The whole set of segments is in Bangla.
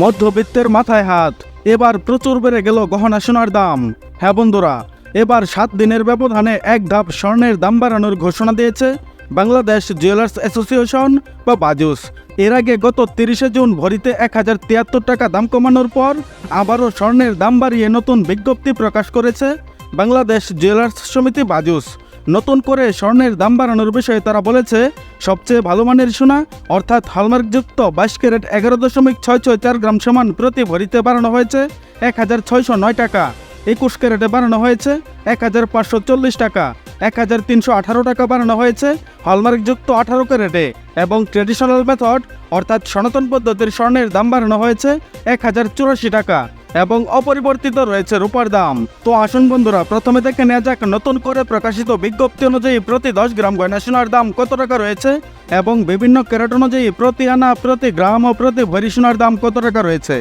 মধ্যবিত্তের মাথায় হাত। এবার প্রচুর বেড়ে গেল গহনা সোনার দাম। হ্যাঁ বন্ধুরা, এবার সাত দিনের ব্যবধানে এক ধাপ স্বর্ণের দাম বাড়ানোর ঘোষণা দিয়েছে বাংলাদেশ জুয়েলার্স অ্যাসোসিয়েশন বা বাজুস। এর আগে গত তিরিশে জুন ভরিতে এক হাজার তিয়াত্তর টাকা দাম কমানোর পর আবারও স্বর্ণের দাম বাড়িয়ে নতুন বিজ্ঞপ্তি প্রকাশ করেছে বাংলাদেশ জুয়েলার্স সমিতি বাজুস। নতুন করে স্বর্ণের দাম বাড়ানোর বিষয়ে তারা বলেছে, সবচেয়ে ভালো মানের সোনা, অর্থাৎ হলমার্কযুক্ত বাইশ ক্যারেট এগারো দশমিক ছয় ছয় চার গ্রাম সমান প্রতি ভরিতে বাড়ানো হয়েছে এক হাজার ছয়শো নয় টাকা। একুশ ক্যারেটে বাড়ানো হয়েছে এক হাজার পাঁচশো চল্লিশ টাকা। এক হাজার তিনশো আঠারো টাকা বাড়ানো হয়েছে হলমার্কযুক্ত আঠারো ক্যারেটে এবং ট্রেডিশনাল মেথড অর্থাৎ সনাতন পদ্ধতির স্বর্ণের দাম বাড়ানো হয়েছে এক হাজার চুরাশি টাকা। এবং অপরিবর্তিত রয়েছে রূপার দাম। তো আসুন বন্ধুরা, প্রথমে দেখে নেওয়া যাক নতুন করে প্রকাশিত বিজ্ঞপ্তি অনুযায়ী প্রতি দশ গ্রাম গয়না সোনার দাম কত টাকা রয়েছে এবং বিভিন্ন ক্যারেট অনুযায়ী প্রতি আনা, প্রতি গ্রাম ও প্রতি ভরি সোনার দাম কত টাকা রয়েছে।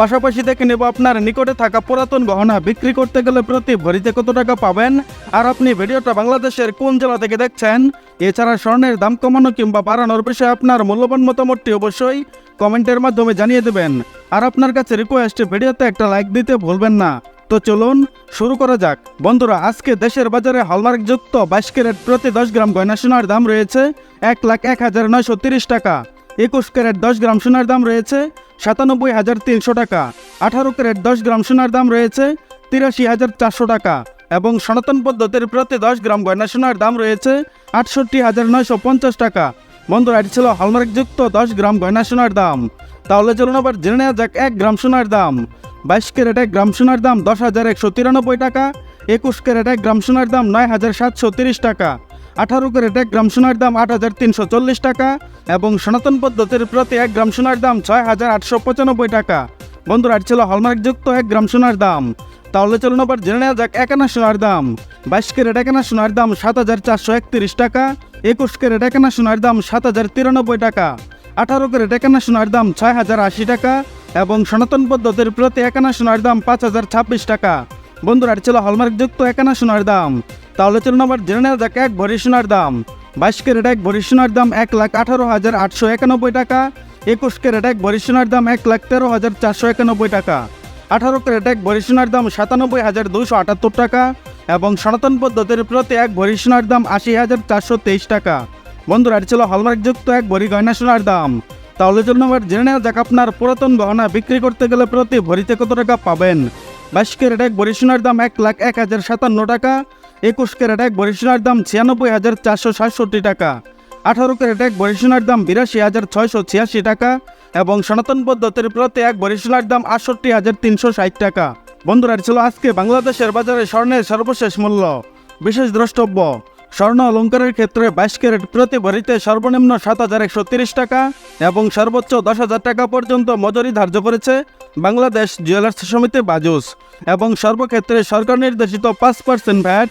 পাশাপাশি দেখে নেব আপনার নিকটে থাকা পুরাতন গহনা। বিক্রি করতে গেলে প্রতি ভরিতে কত টাকা পাবেন? আর আপনি ভিডিওটা বাংলাদেশের কোন জেলা থেকে দেখছেন? এছাড়া স্বর্ণের দাম কমানো কিংবা বাড়ানোর বিষয়ে আপনার মূল্যবান মতামতটি অবশ্যই কমেন্টের মাধ্যমে জানিয়ে দেবেন। আর আপনার কাছে রিকোয়েস্ট ভিডিওতে একটা লাইক দিতে ভুলবেন না। তো চলুন, শুরু করা যাক। বন্ধুরা, আজকে দেশের বাজারে হলমার্কযুক্ত বাইশ ক্যারেট প্রতি দশ গ্রাম গয়না সোনার দাম রয়েছে এক লাখ এক হাজার নয়শো তিরিশ টাকা। একুশ ক্যারেট দশ গ্রাম সোনার দাম রয়েছে সাতানব্বই হাজার তিনশো টাকা। আঠারো ক্যারেট দশ গ্রাম সোনার দাম রয়েছে তিরাশি হাজার চারশো টাকা এবং সনাতন পদ্ধতির প্রতি দশ গ্রাম গয়না সোনার দাম রয়েছে আটষট্টি হাজার নয়শো পঞ্চাশ টাকা। বন্ধুরা, এটি ছিল হলমার্কযুক্ত দশ গ্রাম গয়না সোনার দাম। তাহলে চলুন আবার জেনে নেওয়া যাক এক গ্রাম সোনার দাম। বাইশ ক্যারেট এক গ্রাম সোনার দাম দশ হাজার একশো তিরানব্বই টাকা, একুশ ক্যারেট এক গ্রাম সোনার দাম নয় হাজার সাতশো তিরিশ টাকা। আঠারো ক্যারেট এক গ্রাম সোনার দাম আট হাজার তিনশো চল্লিশ টাকা এবং সনাতন পদ্ধতির প্রতি এক গ্রাম সোনার দাম ছয় হাজার আটশো পঁচানব্বই টাকা। বন্ধুরা ছিল হলমার্কযুক্ত এক গ্রাম সোনার দাম। তাহলে চলুন আবার জেনে নেওয়া যাক একানা সোনার দাম। বাইশ ক্যারেট একানা সোনার দাম সাত হাজার চারশো একত্রিশ টাকা, একুশ ক্যারেট একানা সোনার দাম সাত হাজার তিরানব্বই টাকা, আঠারো ক্যারেট একানা সোনার দাম ছয় হাজার আশি টাকা এবং সনাতন পদ্ধতির প্রতি একানা সোনার দাম পাঁচ হাজার ছাব্বিশ টাকা। বন্ধুরা ছিল হলমার্কযুক্ত একানা সোনার দাম। তাহলে চলুন আবার জেনে নেওয়া যাক এক ভরি সোনার দাম। বাইশ ক্যারেট এক ভরি সোনার দাম এক লাখ আঠারো হাজার আটশো একানব্বই টাকা। একুশ ক্যারেট এক ভরি সোনার দাম এক লাখ তেরো হাজার চারশো একানব্বই টাকা। আঠারো ক্যারেট এক ভরি সোনার দাম সাতানব্বই হাজার দুশো আটাত্তর টাকা এবং সনাতন পদ্ধতির প্রতি এক ভরি সোনার দাম আশি হাজার চারশো তেইশ টাকা। বন্ধুরা, এটি ছিল হলমার্কযুক্ত এক ভরি গয়না সোনার দাম। তাহলে জন্য আবার জেনে নেওয়া যাক আপনার পুরাতন গহনা বিক্রি করতে গেলে প্রতি ভরিতে কত টাকা পাবেন? বাইশ ক্যারেট এক ভরি সোনার দাম এক লাখ এক হাজার সাতান্ন টাকা একুশ ক্যারেট এক ভরি সোনার দাম ছিয়ানব্বই হাজার চারশো সাতষট্টি টাকা। আঠারো ক্যারেট এক ভরি সোনার দাম বিরাশি হাজার ছয়শো ছিয়াশি টাকা এবং সনাতন পদ্ধতির প্রতি এক ভরি সোনার দাম আটষট্টি হাজার তিনশো ষাট টাকা। বন্ধুরা ছিল আজকে বাংলাদেশের বাজারে স্বর্ণের সর্বশেষ মূল্য। বিশেষ দ্রষ্টব্য, স্বর্ণ অলঙ্কারের ক্ষেত্রে বাইশ ক্যারেট প্রতি ভরিতে সর্বনিম্ন সাত হাজার একশো তিরিশ টাকা এবং সর্বোচ্চ দশ হাজার টাকা পর্যন্ত মজুরি ধার্য করেছে বাংলাদেশ জুয়েলার্স সমিতি বাজুস এবং সর্বক্ষেত্রে সরকার নির্দেশিত পাঁচ পার্সেন্ট ভ্যাট